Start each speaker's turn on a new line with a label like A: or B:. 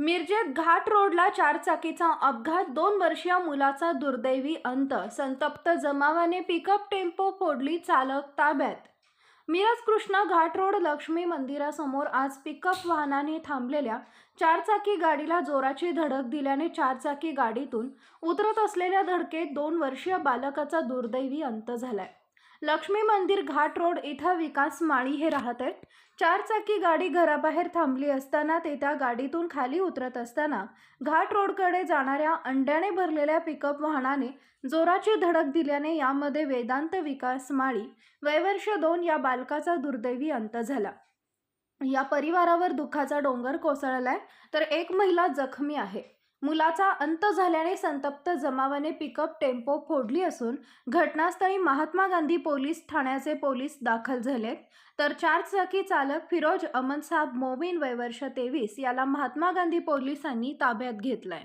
A: मिरजेत घाट रोडला चारचाकीचा अपघात दोन वर्षीय मुलाचा दुर्दैवी अंत संतप्त जमावाने पिकअप टेम्पो फोडली चालक ताब्यात. मिरज कृष्णा घाट रोड लक्ष्मी मंदिरासमोर आज पिकअप वाहनाने थांबलेल्या चारचाकी गाडीला जोराची धडक दिल्याने चारचाकी गाडीतून उतरत असलेल्या धडकेत दोन वर्षीय बालकाचा दुर्दैवी अंत झालाय. लक्ष्मी मंदिर घाट रोड इथं विकास माळी हे राहत आहेत. चारचाकी गाडी घराबाहेर थांबली असताना ते त्या गाडीतून खाली उतरत असताना घाट रोडकडे जाणाऱ्या अंड्याने भरलेल्या पिकअप वाहनाने जोराची धडक दिल्याने यामध्ये वेदांत विकास माळी वयवर्ष दोन या बालकाचा दुर्दैवी अंत झाला. या परिवारावर दुःखाचा डोंगर कोसळलाय तर एक महिला जखमी आहे. मुलाचा अंत झाल्याने संतप्त जमावाने पिकअप टेम्पो फोडली असून घटनास्थळी महात्मा गांधी पोलीस ठाण्याचे पोलीस दाखल झालेत. तर चारचाकी चालक फिरोज अमन अमनसाब मोमीन वयवर्ष तेवीस याला महात्मा गांधी पोलिसांनी ताब्यात घेतलाय.